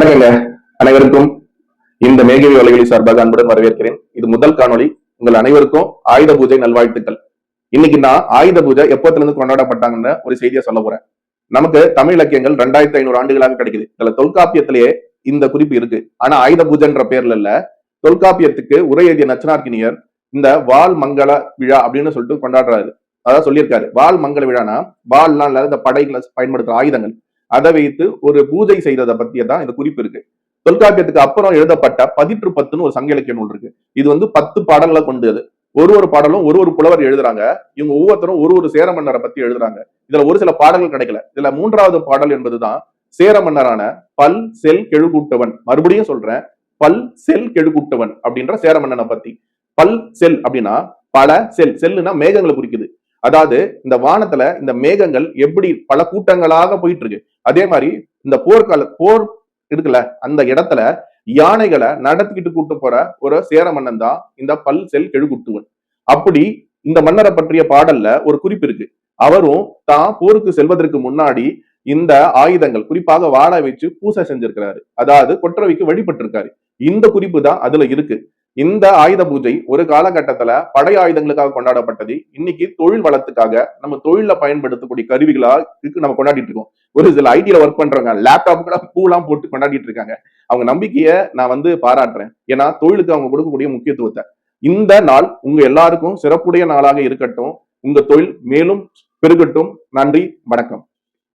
வணக்கங்க. அனைவருக்கும் இந்த மேகவி வலைகளை சார்பாக அன்புடன் வரவேற்கிறேன். இது முதல் காணொளி. உங்கள் அனைவருக்கும் ஆயுத பூஜை நல்வாழ்த்துக்கள். இன்னைக்கு நான் ஆயுத பூஜை எப்பத்துல இருந்து கொண்டாடப்பட்டாங்கன்னு ஒரு செய்தியை சொல்ல போறேன். நமக்கு தமிழ் இலக்கியங்கள் ரெண்டாயிரத்தி ஐநூறு ஆண்டுகளாக கிடைக்குது. இதுல தொல்காப்பியத்திலேயே இந்த குறிப்பு இருக்கு. ஆனா ஆயுத பூஜைன்ற பேர்ல இல்ல. தொல்காப்பியத்துக்கு உரை எழுதிய நச்சனார்கினியர் இந்த வால் மங்கள விழா அப்படின்னு சொல்லிட்டு கொண்டாடுறாரு. அதான் சொல்லியிருக்காரு. வால் மங்கள விழானா வால்லாம் இல்லாத இந்த படைகளை பயன்படுத்துற ஆயுதங்கள். அதை வைத்து ஒரு பூஜை செய்ததை பத்திய தான் இந்த குறிப்பு இருக்கு. தொல்காப்பியத்துக்கு அப்புறம் எழுதப்பட்ட பதிற்று பத்துன்னு ஒரு சங்க இலக்கிய நூல் இருக்கு. இது வந்து பத்து பாடல்களை கொண்டது ஒரு ஒரு பாடலும் ஒரு ஒரு புலவர் எழுதுறாங்க. இவங்க ஒவ்வொருத்தரும் ஒரு ஒரு சேர மன்னரை பத்தி எழுதுறாங்க. இதுல ஒரு சில பாடல்கள் கிடைக்கல. இதுல மூன்றாவது பாடல் என்பதுதான் சேர மன்னரான பல் செல் கெழுகூட்டவன். மறுபடியும் சொல்றேன். பல் செல் கெழுகூட்டவன் அப்படின்ற சேர மன்னனை பத்தி. பல் செல் அப்படின்னா பல செல். செல்லுனா மேகங்களை குறிக்குது. அதாவது இந்த வானத்துல இந்த மேகங்கள் எப்படி பல கூட்டங்களாக போயிட்டு இருக்கு அதே மாதிரி இந்த போர்க்கால போர் இருக்குல்ல அந்த இடத்துல யானைகளை நடத்திக்கிட்டு கூட்டு போற ஒரு சேர மன்னன் தான் இந்த பல் செல் கெழுகுட்டுவன். அப்படி இந்த மன்னரை பற்றிய பாடல்ல ஒரு குறிப்பு இருக்கு. அவரும் தான் போருக்கு செல்வதற்கு முன்னாடி இந்த ஆயுதங்கள் குறிப்பாக வாழ வச்சு பூசை செஞ்சிருக்கிறாரு. அதாவது கொற்றவைக்கு வழிபட்டிருக்காரு. இந்த குறிப்பு தான் அதுல இருக்கு. இந்த ஆயுத பூஜை ஒரு காலகட்டத்துல படை ஆயுதங்களுக்காக கொண்டாடப்பட்டது. இன்னைக்கு தொழில் வளத்துக்காக நம்ம தொழில பயன்படுத்தக்கூடிய கருவிகளா இருக்கு நம்ம கொண்டாடிட்டு இருக்கோம். ஒரு சில ஐடியில ஒர்க் பண்றவங்க லேப்டாப் பூலாம் போட்டு கொண்டாடிட்டு இருக்காங்க. அவங்க நம்பிக்கையை நான் வந்து பாராட்டுறேன். ஏன்னா தொழிலுக்கு அவங்க கொடுக்கக்கூடிய முக்கியத்துவத்தை. இந்த நாள் உங்க எல்லாருக்கும் சிறப்புடைய நாளாக இருக்கட்டும். உங்க தொழில் மேலும் பெருகட்டும். நன்றி வணக்கம்.